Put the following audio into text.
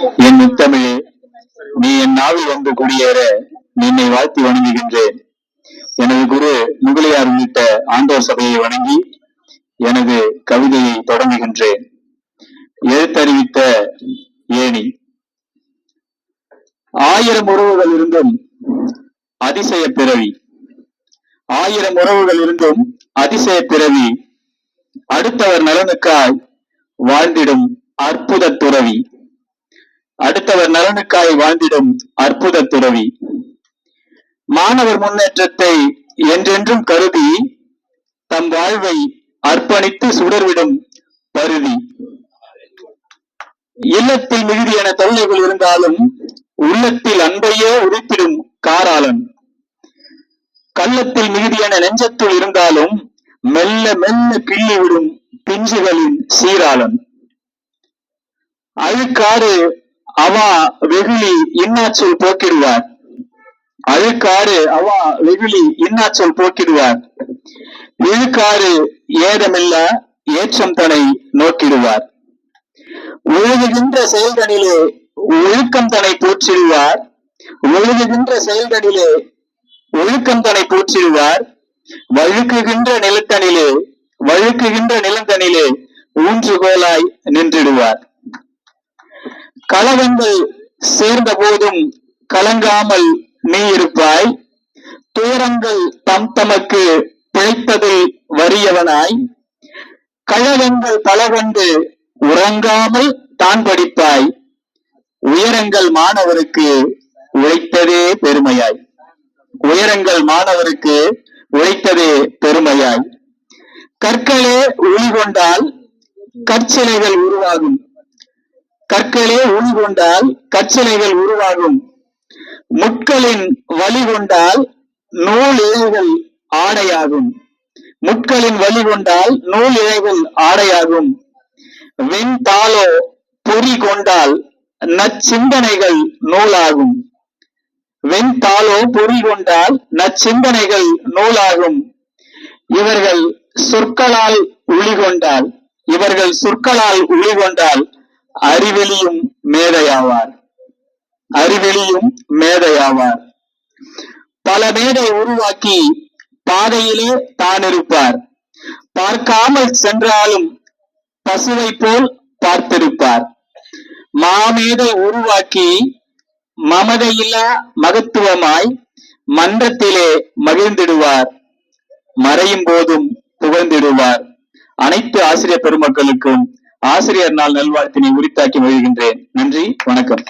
என் முத்தமிழே நீ என் நாவில் வந்து குடியேற நின்னை வாழ்த்தி வணங்குகின்றேன். எனது குரு முகலியார் உள்ளிட்ட ஆண்டோர் சபையை வணங்கி எனது கவிதையை தொடங்குகின்றேன். எழுத்தறிவித்த ஏணி. ஆயிரம் உறவுகள் இருந்தும் அதிசய பிறவி. ஆயிரம் உறவுகள் இருந்தும் அதிசய பிறவி. அடுத்தவர் நலனுக்காய் வாழ்ந்திடும் அற்புத துறவி. அடுத்தவர் நலனுக்காய் வாழ்ந்திடும் அற்புத துறவி. மாணவர் முன்னேற்றத்தை என்றென்றும் கருதி தம் வாழ்வை அர்ப்பணித்து சுடர்விடும் பருதி. இல்லத்தில் மிகுதியான தொல்லைகள் இருந்தாலும் உள்ளத்தில் அன்பையே உதித்திடும் காராளன். கள்ளத்தில் மிகுதியான நெஞ்சத்துள் இருந்தாலும் மெல்ல மெல்ல கிள்ளி விடும் பிஞ்சுகளின் சீராளன். அழுக்காறு அவா வெகுளி இன்னாச்சொல் போக்கிடுவார். அழுக்காறு அவா வெகுளி இன்னாச்சொல் போக்கிடுவார். இழுக்காறு ஏதமில்ல ஏற்றம் தனை நோக்கிடுவார். ஒழுகுகின்ற செயல்களிலே ஒழுக்கம் தனை போற்றிடுவார். ஒழுகுகின்ற செயல்களிலே ஒழுக்கம் தனை போற்றிடுவார். வழுக்குகின்ற நிலத்தனிலே வழுக்குகின்ற நிலத்தனிலே ஊன்றுகோலாய் நின்றிடுவார். கலவங்கள் சேர்ந்த போதும் கலங்காமல் நீ இருப்பாய். துயரங்கள் தம் தமக்கு பிழைத்ததில் வறியவனாய். கழகங்கள் பலவண்டு உறங்காமல் தான் படிப்பாய். உயரங்கள் மாணவருக்கு உழைத்ததே பெருமையாய். உயரங்கள் மாணவருக்கு உழைத்ததே பெருமையாய். கற்களே ஒளி கொண்டால் கற்சிலைகள் உருவாகும். கற்களே ஒளி கொண்டால் கற்சிலைகள் உருவாகும். முட்களின் வழி கொண்டால் நூல் இழைகள் ஆடையாகும். முட்களின் வழி கொண்டால் நூல் இழைகள் ஆடையாகும். வெண் தாளோ பொறி கொண்டால் நச்சிந்தனைகள் நூலாகும். வெண் தாளோ பொறி கொண்டால் நச்சிந்தனைகள் நூலாகும். இவர்கள் சொற்களால் ஒளி கொண்டால் இவர்கள் சொற்களால் ஒளி கொண்டால் அறிவெளியும் மேதையாவார். அறிவெளியும் மேதையாவார். பல மேடை உருவாக்கி பாதையிலே தான் இருப்பார். பார்க்காமல் சென்றாலும் பசுவை போல் பார்த்திருப்பார். மாமேதை உருவாக்கி மமதையில்லா மகத்துவமாய் மன்றத்திலே மகிழ்ந்திடுவார். மறையும் போதும் புகழ்ந்திடுவார். அனைத்து ஆசிரியர் பெருமக்களுக்கும் ஆசிரியர் நாள் நல்வாழ்த்தினை உரித்தாக்கி மகிழ்கின்றேன். நன்றி வணக்கம்.